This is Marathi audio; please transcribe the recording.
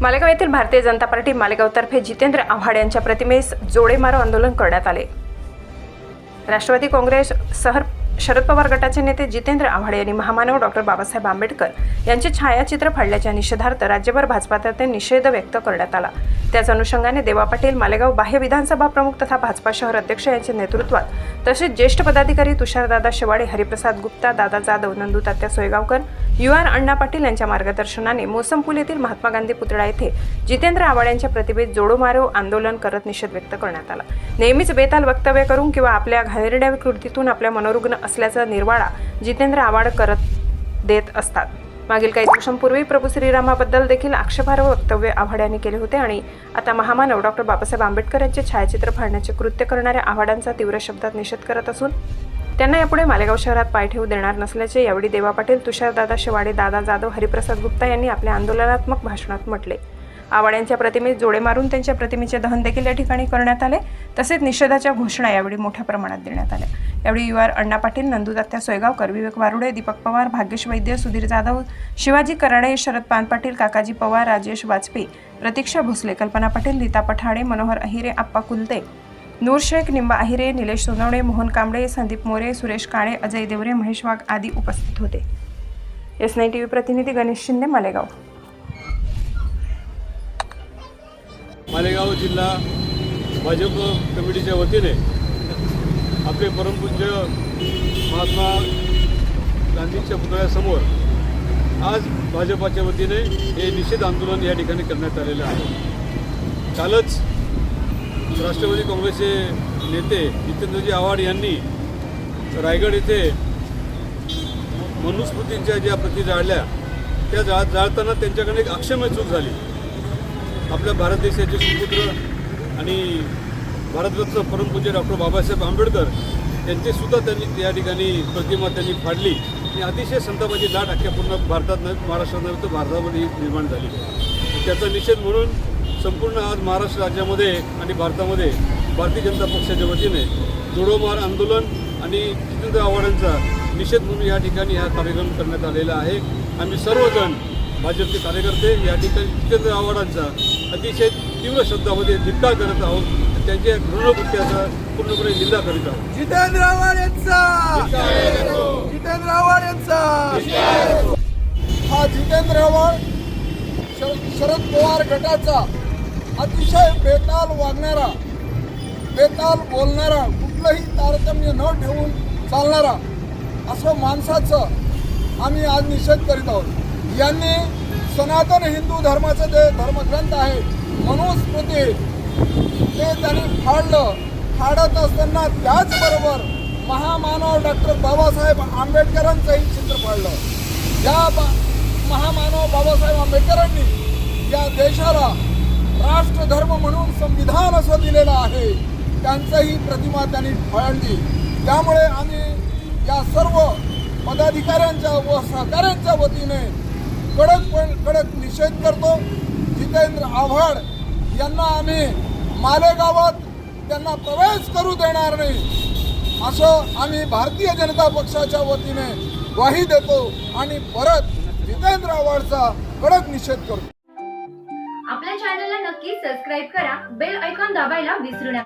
मालेगाव येथील भारतीय जनता पार्टी मालेगावतर्फे जितेंद्र आव्हाड यांच्या प्रतिमेस जोडे मारो आंदोलन करण्यात आले. राष्ट्रवादी काँग्रेस सहर शरद पवार गटाचे नेते जितेंद्र आव्हाड यांनी महामानव डॉक्टर बाबासाहेब आंबेडकर यांचे छायाचित्र फाडल्याच्या निषेधार्थ राज्यभर भाजपातर्फे निषेध व्यक्त करण्यात आला. त्याच अनुषंगाने देवा पाटील मालेगाव बाह्य विधानसभा प्रमुख तथा भाजपा शहर अध्यक्ष यांच्या नेतृत्वात तसेच ज्येष्ठ पदाधिकारी तुषारदादा शेवाडे हरिप्रसाद गुप्ता दादा जाधव नंदू तात्या सोयगावकर यू आर अण्णा पाटील यांच्या मार्गदर्शनाने मोसमपूल येथील महात्मा गांधी पुतळा येथे जितेंद्र आव्हाड यांच्या प्रतिभेत जोडो मारो आंदोलन करत निषेध व्यक्त करण्यात आला. नेहमीच बेताल वक्तव्य करून किंवा आपल्या घाणेरड्या कृतीतून आपल्या मनोरुग्ण असल्याचा निर्वाळा जितेंद्र आव्हाड करत देत असतात. मागील काही दिवसांपूर्वी प्रभू श्रीरामाबद्दल देखील आक्षेपार्ह वक्तव्य आव्हाड यांनी केले होते आणि आता महामानव डॉक्टर बाबासाहेब आंबेडकर यांचे छायाचित्र फाडण्याचे कृत्य करणाऱ्या आव्हाडांचा तीव्र शब्दात निषेध करत असून त्यांना यापुढे मालेगाव शहरात पाय ठेवू देणार नसल्याचे यावेळी देवा पाटील तुषारदादा शेवाडे दादा जाधव हरिप्रसाद गुप्ता यांनी आपल्या आंदोलनात्मक भाषणात म्हटले. आव्हाड यांच्या प्रतिमेत जोडे मारून त्यांच्या प्रतिमेचे दहन देखील या ठिकाणी करण्यात आले तसेच निषेधाच्या घोषणा यावेळी मोठ्या प्रमाणात देण्यात आल्या. यावेळी यू आर अण्णा पाटील नंदुदत्त्या सोयगावकर विवेक वारुडे दीपक पवार भाग्येश वैद्य सुधीर जाधव शिवाजी कराडे शरद पान पाटील काकाजी पवार राजेश वाजपेयी प्रतीक्षा भोसले कल्पना पाटील नीता पठाडे मनोहर अहिरे आप्पा कुलते नूर शेख निंबा अहिरे निलेश सोनवणे मोहन कांबळे संदीप मोरे सुरेश काळे अजय देवरे महेश वाघ आदी उपस्थित होते. एस नाईन टी व्ही प्रतिनिधी गणेश शिंदे मालेगाव. मालेगाव जिल्हा भाजप कमिटीच्या वतीने आमचे परमपूज्य महात्मा गांधींच्या पुतळ्यासमोर आज भाजपाच्या वतीने हे निषेध आंदोलन या ठिकाणी करण्यात आलेलं आहे. कालच राष्ट्रवादी काँग्रेसचे नेते जितेंद्रजी आव्हाड यांनी रायगड येथे मनुस्मृतींच्या ज्या प्रती जाळल्या त्या जाळ जाळताना त्यांच्याकडे एक अक्षम्य चूक झाली. आपल्या भारत देशाचे सुपुत्र आणि भारतरत्न परमपूज्य डॉक्टर बाबासाहेब आंबेडकर यांचीसुद्धा त्यांनी या ठिकाणी प्रतिमा त्यांनी फाडली. आणि अतिशय संतापाची लाट अख्ख्या पूर्ण भारतात नव्हे महाराष्ट्रात नव्हे तर भारतामध्ये निर्माण झाली. त्याचा निषेध म्हणून संपूर्ण आज महाराष्ट्र राज्यामध्ये आणि भारतामध्ये भारतीय जनता पक्षाच्या वतीने जोडोमार आंदोलन आणि जितेंद्र आव्हाडांचा निषेध म्हणून या ठिकाणी हा कार्यक्रम करण्यात आलेला आहे. आम्ही सर्वजण भाजपचे कार्यकर्ते या ठिकाणी जितेंद्र आव्हाडांचा अतिशय तीव्र शब्दामध्ये धिक्कार करत आहोत. त्यांच्या घृणकृत्याचा पूर्णपणे निंदा करीत आहोत. जितेंद्र आव्हाड यांचा! जितेंद्र आव्हाड यांचा! हा जितेंद्र आव्हाड शरद पवार गटाचा अतिशय बेताल वागणारा बेताल बोलणारा कुठलंही तारतम्य न ठेवून चालणारा असं माणसाचं आम्ही आज निषेध करीत आहोत. यांनी सनातन हिंदू धर्माचं जे धर्मग्रंथ आहे मनुस्मृती ते त्यांनी फाडलं फाडत असताना त्याचबरोबर महामानव डॉक्टर बाबासाहेब आंबेडकरांचंही चित्र फाडलं या बा महामानव बाबासाहेब आंबेडकरांनी या देशाला राष्ट्रधर्म म्हणून संविधान असं दिलेलं आहे. त्यांचंही प्रतिमा त्यांनी फाळली त्यामुळे आम्ही या सर्व पदाधिकाऱ्यांच्या व सहकाऱ्यांच्या वतीने कडक पण कडक निषेध करतो. जितेंद्र आव्हाड यांना आम्ही मालेगावात त्यांना प्रवेश करू देणार नाही. असं आम्ही भारतीय जनता पक्षाच्या वतीने ग्वाही देतो आणि परत जितेंद्र आव्हाडचा कडक निषेध करतो. आपल्या चॅनलला नक्की सबस्क्राईब करा बेल ऐकॉन दाबायला विसरू नका.